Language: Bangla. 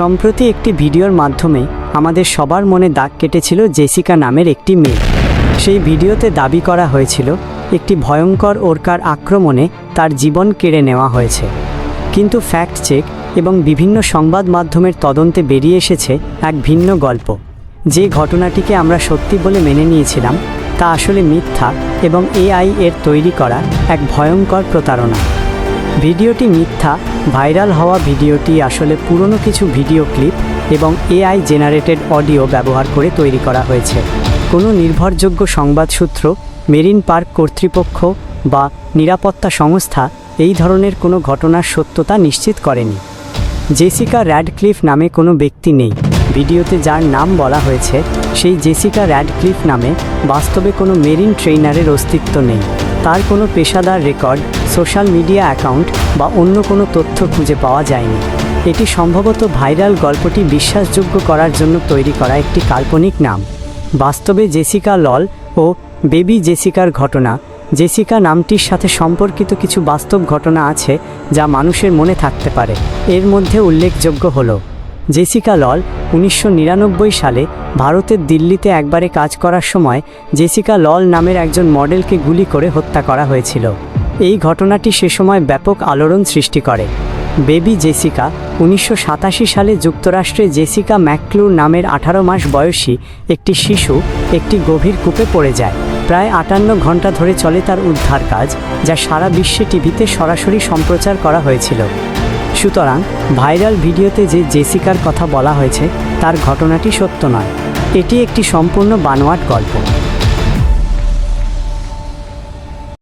সম্প্রতি একটি ভিডিওর মাধ্যমে আমাদের সবার মনে দাগ কেটেছিল জেসিকা নামের একটি মেয়ে। সেই ভিডিওতে দাবি করা হয়েছিল, একটি ভয়ঙ্কর ওরকার আক্রমণে তার জীবন কেড়ে নেওয়া হয়েছে। কিন্তু ফ্যাক্ট চেক এবং বিভিন্ন সংবাদ মাধ্যমের তদন্তে বেরিয়ে এসেছে এক ভিন্ন গল্প। যে ঘটনাটিকে আমরা সত্যি বলে মেনে নিয়েছিলাম, তা আসলে মিথ্যা এবং এআই এর তৈরি করা এক ভয়ঙ্কর প্রতারণা। ভিডিওটি মিথ্যা, ভাইরাল হওয়া ভিডিওটি আসলে পুরনো কিছু ভিডিও ক্লিপ এবং এআই জেনারেটেড অডিও ব্যবহার করে তৈরি করা হয়েছে। কোনো নির্ভরযোগ্য সংবাদসূত্র মেরিন পার্ক কর্তৃপক্ষ বা নিরাপত্তা সংস্থা এই ধরনের কোনো ঘটনার সত্যতা নিশ্চিত করেনি। জেসিকা র্যাডক্লিফ নামে কোনো ব্যক্তি নেই। ভিডিওতে যার নাম বলা হয়েছে, সেই জেসিকা র্যাডক্লিফ নামে বাস্তবে কোনো মেরিন ট্রেইনারের অস্তিত্ব নেই। তার কোনো পেশাদার রেকর্ড সোশ্যাল মিডিয়া অ্যাকাউন্ট বা অন্য কোনো তথ্য খুঁজে পাওয়া যায়নি। এটি সম্ভবত ভাইরাল গল্পটি বিশ্বাসযোগ্য করার জন্য তৈরি করা একটি কাল্পনিক নাম। বাস্তবে জেসিকা লল ও বেবি জেসিকার ঘটনা। জেসিকা নামটির সাথে সম্পর্কিত কিছু বাস্তব ঘটনা আছে যা মানুষের মনে থাকতে পারে। এর মধ্যে উল্লেখযোগ্য হল, জেসিকা লল উনিশশো নিরানব্বই সালে ভারতের দিল্লিতে একবারে কাজ করার সময় জেসিকা লল নামের একজন মডেলকে গুলি করে হত্যা করা হয়েছিল। এই ঘটনাটি সে সময় ব্যাপক আলোড়ন সৃষ্টি করে। বেবি জেসিকা উনিশশো সাতাশি সালে যুক্তরাষ্ট্রে জেসিকা ম্যাকক্লুর নামের আঠারো মাস বয়সী একটি শিশু একটি গভীর কূপে পড়ে যায়। প্রায় আটান্ন ঘণ্টা ধরে চলে তার উদ্ধার কাজ, যা সারা বিশ্বে টিভিতে সরাসরি সম্প্রচার করা হয়েছিল। সুতরাং ভাইরাল ভিডিওতে যে জেসিকার কথা বলা হয়েছে, তার ঘটনাটি সত্য নয়। এটি একটি সম্পূর্ণ বানোয়াট গল্প।